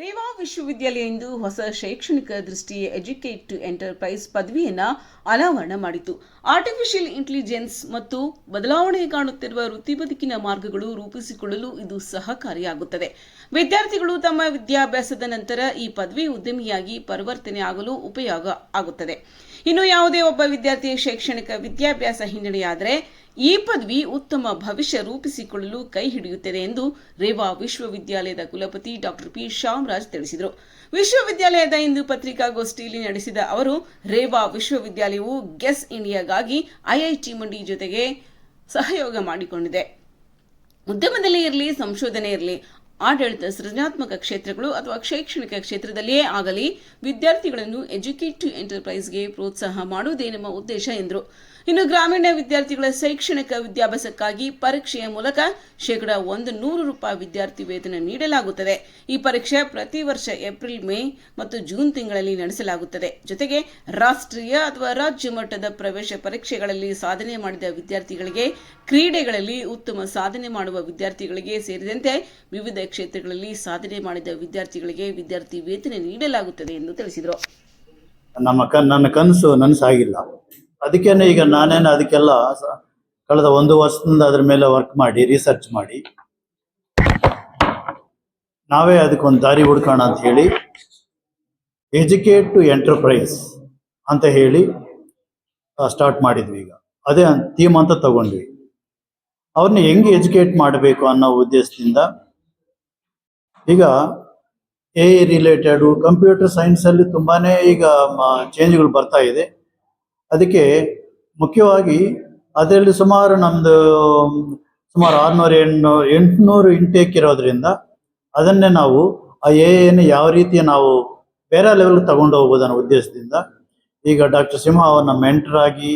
ರೇವಾ ವಿಶ್ವವಿದ್ಯಾಲಯ ಇಂದು ಹೊಸ ಶೈಕ್ಷಣಿಕ ದೃಷ್ಟಿ ಎಜುಕೇಟ್ ಟು ಎಂಟರ್ಪ್ರೈಸ್ ಪದವಿಯನ್ನು ಅನಾವರಣ ಮಾಡಿತು. ಆರ್ಟಿಫಿಷಿಯಲ್ ಇಂಟೆಲಿಜೆನ್ಸ್ ಮತ್ತು ಬದಲಾವಣೆ ಕಾಣುತ್ತಿರುವ ವೃತ್ತಿ ಬದುಕಿನ ಮಾರ್ಗಗಳು ರೂಪಿಸಿಕೊಳ್ಳಲು ಇದು ಸಹಕಾರಿಯಾಗುತ್ತದೆ. ವಿದ್ಯಾರ್ಥಿಗಳು ತಮ್ಮ ವಿದ್ಯಾಭ್ಯಾಸದ ನಂತರ ಈ ಪದವಿ ಉದ್ಯಮಿಯಾಗಿ ಪರಿವರ್ತನೆ ಆಗಲು ಉಪಯೋಗ ಆಗುತ್ತದೆ. ಇನ್ನು ಯಾವುದೇ ಒಬ್ಬ ವಿದ್ಯಾರ್ಥಿ ಶೈಕ್ಷಣಿಕ ವಿದ್ಯಾಭ್ಯಾಸ ಹಿನ್ನಡೆಯಾದರೆ ಈ ಪದವಿ ಉತ್ತಮ ಭವಿಷ್ಯ ರೂಪಿಸಿಕೊಳ್ಳಲು ಕೈ ಹಿಡಿಯುತ್ತದೆ ಎಂದು ರೇವಾ ವಿಶ್ವವಿದ್ಯಾಲಯದ ಕುಲಪತಿ ಡಾಕ್ಟರ್ ಪಿ ಶ್ಯಾಮರಾಜ್ ತಿಳಿಸಿದರು. ವಿಶ್ವವಿದ್ಯಾಲಯದ ಇಂದು ಪತ್ರಿಕಾಗೋಷ್ಠಿಯಲ್ಲಿ ನಡೆಸಿದ ಅವರು, ರೇವಾ ವಿಶ್ವವಿದ್ಯಾಲಯವು ಗೆಸ್ ಇಂಡಿಯಾಗಾಗಿ ಐಐಟಿ ಮಂಡಿ ಜೊತೆಗೆ ಸಹಯೋಗ ಮಾಡಿಕೊಂಡಿದೆ. ಉದ್ಯಮದಲ್ಲಿ ಇರಲಿ, ಸಂಶೋಧನೆ ಇರಲಿ, ಆಡಳಿತ, ಸೃಜನಾತ್ಮಕ ಕ್ಷೇತ್ರಗಳು ಅಥವಾ ಶೈಕ್ಷಣಿಕ ಕ್ಷೇತ್ರದಲ್ಲಿಯೇ ಆಗಲಿ, ವಿದ್ಯಾರ್ಥಿಗಳನ್ನು ಎಜುಕೇಟ್ ಟು ಎಂಟರ್ಪ್ರೈಸ್ಗೆ ಪ್ರೋತ್ಸಾಹ ಮಾಡುವುದೇ ನಮ್ಮ ಉದ್ದೇಶ ಎಂದರು. ಇನ್ನು ಗ್ರಾಮೀಣ ವಿದ್ಯಾರ್ಥಿಗಳ ಶೈಕ್ಷಣಿಕ ವಿದ್ಯಾಭ್ಯಾಸಕ್ಕಾಗಿ ಪರೀಕ್ಷೆಯ ಮೂಲಕ ಶೇಕಡಾ ಒಂದು ನೂರು ರೂಪಾಯಿ ವಿದ್ಯಾರ್ಥಿ ವೇತನ ನೀಡಲಾಗುತ್ತದೆ. ಈ ಪರೀಕ್ಷೆ ಪ್ರತಿ ವರ್ಷ ಏಪ್ರಿಲ್, ಮೇ ಮತ್ತು ಜೂನ್ ತಿಂಗಳಲ್ಲಿ ನಡೆಸಲಾಗುತ್ತದೆ. ಜೊತೆಗೆ ರಾಷ್ಟ್ರೀಯ ಅಥವಾ ರಾಜ್ಯ ಮಟ್ಟದ ಪ್ರವೇಶ ಪರೀಕ್ಷೆಗಳಲ್ಲಿ ಸಾಧನೆ ಮಾಡಿದ ವಿದ್ಯಾರ್ಥಿಗಳಿಗೆ ಕ್ರೀಡೆಗಳಲ್ಲಿ ಉತ್ತಮ ಸಾಧನೆ ಮಾಡುವ ವಿದ್ಯಾರ್ಥಿಗಳಿಗೆ ಸೇರಿದಂತೆ ವಿವಿಧ ಕ್ಷೇತ್ರಗಳಲ್ಲಿ ಸಾಧನೆ ಮಾಡಿದ ವಿದ್ಯಾರ್ಥಿಗಳಿಗೆ ವಿದ್ಯಾರ್ಥಿ ವೇತನ ನೀಡಲಾಗುತ್ತದೆ ಎಂದು ತಿಳಿಸಿದರು. ನಮ್ಮ ನನ್ನ ಕನಸು ನನಸಾಗಿಲ್ಲ. ಅದಕ್ಕೇನೆ ಈಗ ನಾನೇನು ಅದಕ್ಕೆಲ್ಲ ಕಳೆದ ಒಂದು ವರ್ಷದಿಂದ ಅದ್ರ ಮೇಲೆ ವರ್ಕ್ ಮಾಡಿ ರಿಸರ್ಚ್ ಮಾಡಿ. ನಾವೇ ಅದಕ್ಕೊಂದು ದಾರಿ ಹುಡ್ಕೋಣ ಅಂತ ಹೇಳಿ ಎಜುಕೇಟ್ ಟು ಎಂಟರ್ಪ್ರೈಸ್ ಅಂತ ಹೇಳಿ ಸ್ಟಾರ್ಟ್ ಮಾಡಿದ್ವಿ ಈಗ. ಅದೇ ಥೀಮ್ ಅಂತ ತಗೊಂಡ್ವಿ. ಅವ್ರನ್ನ ಹೆಂಗೆ ಎಜುಕೇಟ್ ಮಾಡಬೇಕು ಅನ್ನೋ ಉದ್ದೇಶದಿಂದ ಈಗ ಎ ರಿಲೇಟೆಡ್ ಕಂಪ್ಯೂಟರ್ ಸೈನ್ಸ್ ಅಲ್ಲಿ ತುಂಬಾನೇ ಈಗ ಚೇಂಜ್ಗಳು ಬರ್ತಾ ಇದೆ. ಅದಕ್ಕೆ ಮುಖ್ಯವಾಗಿ ಅದರಲ್ಲಿ ಸುಮಾರು ನಮ್ದು ಸುಮಾರು ಆರ್ನೂರ ಎಂಟು ಎಂಟುನೂರು ಇಂಟೇಕ್ ಇರೋದ್ರಿಂದ ಅದನ್ನೇ ನಾವು ಆ ಎ ಯಾವ ರೀತಿ ನಾವು ಬೇರೆ ಲೆವೆಲ್ ತಗೊಂಡು ಹೋಗ್ಬೋದು ಅನ್ನೋ ಉದ್ದೇಶದಿಂದ ಈಗ ಡಾಕ್ಟರ್ ಸಿಂಹ ಅವ್ರನ್ನ ಮೆಂಟರ್ ಆಗಿ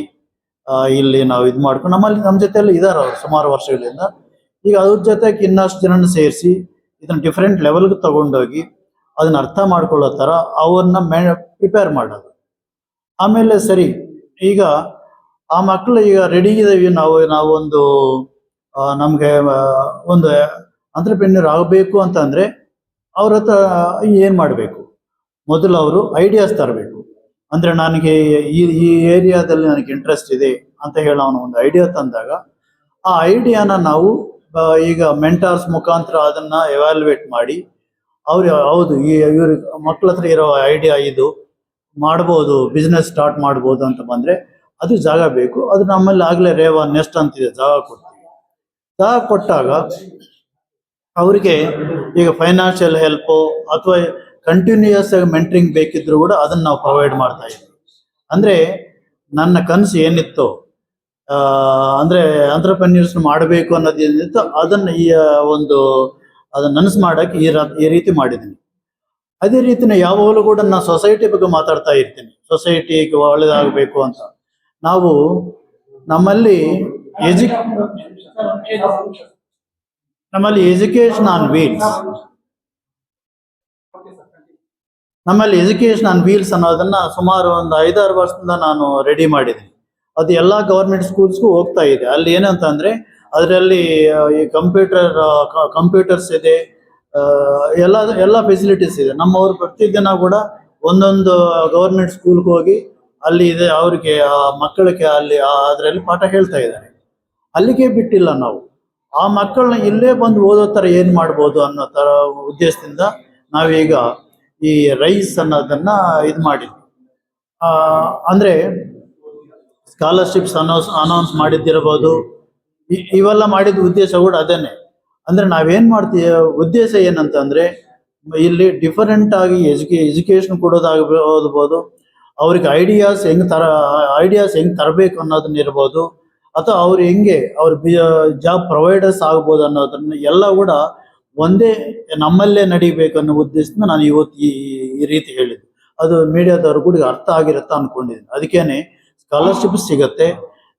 ಇಲ್ಲಿ ನಾವು ಇದು ಮಾಡ್ಕೊಂಡು ನಮ್ಮಲ್ಲಿ ನಮ್ಮ ಜೊತೆಯಲ್ಲಿ ಇದ್ದಾರೆ ಅವರು ಸುಮಾರು ವರ್ಷಗಳಿಂದ. ಈಗ ಅದ್ರ ಜೊತೆಗೆ ಇನ್ನಷ್ಟು ಜನನ ಸೇರಿಸಿ ಇದನ್ನ ಡಿಫ್ರೆಂಟ್ ಲೆವೆಲ್ಗೆ ತಗೊಂಡೋಗಿ ಅದನ್ನ ಅರ್ಥ ಮಾಡ್ಕೊಳ್ಳೋ ಥರ ಅವನ್ನ ಮೆ ಪ್ರಿಪೇರ್ ಮಾಡೋದು. ಆಮೇಲೆ ಸರಿ ಈಗ ಆ ಮಕ್ಕಳು ಈಗ ರೆಡಿ ಇದ್ದೀವಿ ನಾವು ನಾವೊಂದು ನಮ್ಗೆ ಒಂದು ಅಂತ್ರಪ್ರೆನ್ಯೂರ್ ಆಗಬೇಕು ಅಂತಂದ್ರೆ ಅವ್ರ ಹತ್ರ ಏನು ಮಾಡಬೇಕು? ಮೊದಲು ಅವರು ಐಡಿಯಾಸ್ ತರಬೇಕು. ಅಂದ್ರೆ ನನಗೆ ಈ ಈ ಏರಿಯಾದಲ್ಲಿ ನನಗೆ ಇಂಟ್ರೆಸ್ಟ್ ಇದೆ ಅಂತ ಹೇಳಿ ಅವನು ಒಂದು ಐಡಿಯಾ ತಂದಾಗ, ಆ ಐಡಿಯಾನ ನಾವು ಈಗ ಮೆಂಟಾರ್ಸ್ ಮುಖಾಂತರ ಅದನ್ನ ಎವ್ಯಾಲ್ಯುವೇಟ್ ಮಾಡಿ, ಅವ್ರು, ಹೌದು, ಈ, ಇವ್ರ ಮಕ್ಕಳ ಹತ್ರ ಇರೋ ಐಡಿಯಾ ಇದು ಮಾಡ್ಬೋದು ಬಿಸ್ನೆಸ್ ಸ್ಟಾರ್ಟ್ ಮಾಡ್ಬೋದು ಅಂತ ಬಂದ್ರೆ ಅದು ಜಾಗ ಬೇಕು. ಅದು ನಮ್ಮಲ್ಲಿ ಆಗಲೇ ರೇವಾ ನೆಸ್ಟ್ ಅಂತಿದೆ ಜಾಗ ಕೊಡ್ತೀವಿ. ಜಾಗ ಕೊಟ್ಟಾಗ ಅವರಿಗೆ ಈಗ ಫೈನಾನ್ಷಿಯಲ್ ಹೆಲ್ಪು ಅಥವಾ ಕಂಟಿನ್ಯೂಯಸ್ ಆಗಿ ಮೆಂಟ್ರಿಂಗ್ ಬೇಕಿದ್ರು ಕೂಡ ಅದನ್ನ ನಾವು ಪ್ರೊವೈಡ್ ಮಾಡ್ತಾ ಇದ್ವಿ. ಅಂದ್ರೆ ನನ್ನ ಕನಸು ಏನಿತ್ತು ಅಂದರೆ ಅಂತ್ರಪ್ರನ್ಯೂರ್ಸ್ ಮಾಡಬೇಕು ಅನ್ನೋದು ಏನಿತ್ತು ಅದನ್ನ ಈ ಒಂದು ಅದನ್ನು ನನಸು ಮಾಡೋಕ್ಕೆ ಈ ರೀತಿ ಮಾಡಿದ್ದೀನಿ. ಅದೇ ರೀತಿನ ಯಾವಾಗಲೂ ಕೂಡ ನಾನು ಸೊಸೈಟಿ ಬಗ್ಗೆ ಮಾತಾಡ್ತಾ ಇರ್ತೀನಿ. ಸೊಸೈಟಿಗೆ ಒಳ್ಳೇದಾಗಬೇಕು ಅಂತ. ನಾವು ನಮ್ಮಲ್ಲಿ ಎಜು ನಮ್ಮಲ್ಲಿ ಎಜುಕೇಶನ್ ಆನ್ ವೀಲ್ಸ್ ನಮ್ಮಲ್ಲಿ ಎಜುಕೇಶನ್ ಆನ್ ವೀಲ್ಸ್ ಅನ್ನೋದನ್ನ ಸುಮಾರು ಒಂದು ಐದಾರು ವರ್ಷದಿಂದ ನಾನು ರೆಡಿ ಮಾಡಿದ್ದೀನಿ. ಅದು ಎಲ್ಲ ಗೌರ್ಮೆಂಟ್ ಸ್ಕೂಲ್ಸ್ಗೂ ಹೋಗ್ತಾ ಇದೆ. ಅಲ್ಲಿ ಏನಂತ ಅಂದ್ರೆ ಅದರಲ್ಲಿ ಈ ಕಂಪ್ಯೂಟರ್ ಕಂಪ್ಯೂಟರ್ಸ್ ಇದೆ. ಎಲ್ಲ ಎಲ್ಲ ಫೆಸಿಲಿಟೀಸ್ ಇದೆ. ನಮ್ಮವ್ರು ಪ್ರತಿದಿನ ಕೂಡ ಒಂದೊಂದು ಗೌರ್ಮೆಂಟ್ ಸ್ಕೂಲ್ಗೆ ಹೋಗಿ ಅಲ್ಲಿ ಇದೆ, ಅವ್ರಿಗೆ, ಆ, ಮಕ್ಕಳಿಗೆ ಅಲ್ಲಿ ಅದರಲ್ಲಿ ಪಾಠ ಹೇಳ್ತಾ ಇದ್ದಾರೆ. ಅಲ್ಲಿಗೆ ಬಿಟ್ಟಿಲ್ಲ ನಾವು. ಆ ಮಕ್ಕಳನ್ನ ಇಲ್ಲೇ ಬಂದು ಓದೋ ಥರ ಏನು ಮಾಡ್ಬೋದು ಅನ್ನೋ ಥರ ಉದ್ದೇಶದಿಂದ ನಾವೀಗ ಈ ರೈಸ್ ಅನ್ನೋದನ್ನ ಇದು ಮಾಡಿದ್ವಿ. ಅಂದ್ರೆ ಸ್ಕಾಲರ್ಶಿಪ್ಸ್ ಅನೌನ್ಸ್ ಅನೌನ್ಸ್ ಮಾಡಿದ್ದಿರಬಹುದು. ಇ- ಇವೆಲ್ಲ ಮಾಡಿದ ಉದ್ದೇಶ ಕೂಡ ಅದೇನೆ. ಅಂದ್ರೆ ನಾವೇನ್ ಮಾಡ್ತೀವಿ, ಉದ್ದೇಶ ಏನಂತಂದ್ರೆ, ಇಲ್ಲಿ ಡಿಫರೆಂಟ್ ಆಗಿ ಎಜುಕೇ ಎಜುಕೇಶನ್ ಕೊಡೋದಾಗಬಹುದು ಅವ್ರಿಗೆ ಐಡಿಯಾಸ್ ಹೆಂಗ್ ತರ ಐಡಿಯಾಸ್ ಹೆಂಗ್ ತರಬೇಕು ಅನ್ನೋದನ್ನ ಇರ್ಬೋದು, ಅಥವಾ ಅವ್ರು ಹೆಂಗೆ, ಅವ್ರ ಜಾಬ್ ಪ್ರೊವೈಡರ್ಸ್ ಆಗ್ಬೋದು ಅನ್ನೋದನ್ನ ಎಲ್ಲ ಕೂಡ ಒಂದೇ ನಮ್ಮಲ್ಲೇ ನಡಿಬೇಕು ಅನ್ನೋ ಉದ್ದೇಶದಿಂದ ನಾನು ಇವತ್ತು ಈ ಈ ರೀತಿ ಹೇಳಿದ್ದು. ಅದು ಮೀಡಿಯಾದವ್ರು ಕೂಡ ಅರ್ಥ ಆಗಿರುತ್ತೆ ಅನ್ಕೊಂಡಿದ್ದೀನಿ. ಅದಕ್ಕೇನೆ ಸ್ಕಾಲರ್ಶಿಪ್ ಸಿಗತ್ತೆ,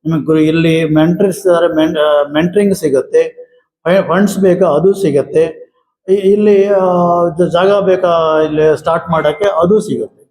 ನಿಮಗೆ ಇಲ್ಲಿ ಮೆಂಟರ್ಸ್ ಮೆಂಟ್ರಿಂಗ್ ಸಿಗತ್ತೆ ಫಂಡ್ಸ್ ಬೇಕಾ ಅದು ಸಿಗತ್ತೆ. ಇಲ್ಲಿ ಜಾಗ ಬೇಕಾ ಇಲ್ಲಿ ಸ್ಟಾರ್ಟ್ ಮಾಡಕ್ಕೆ ಅದು ಸಿಗತ್ತೆ.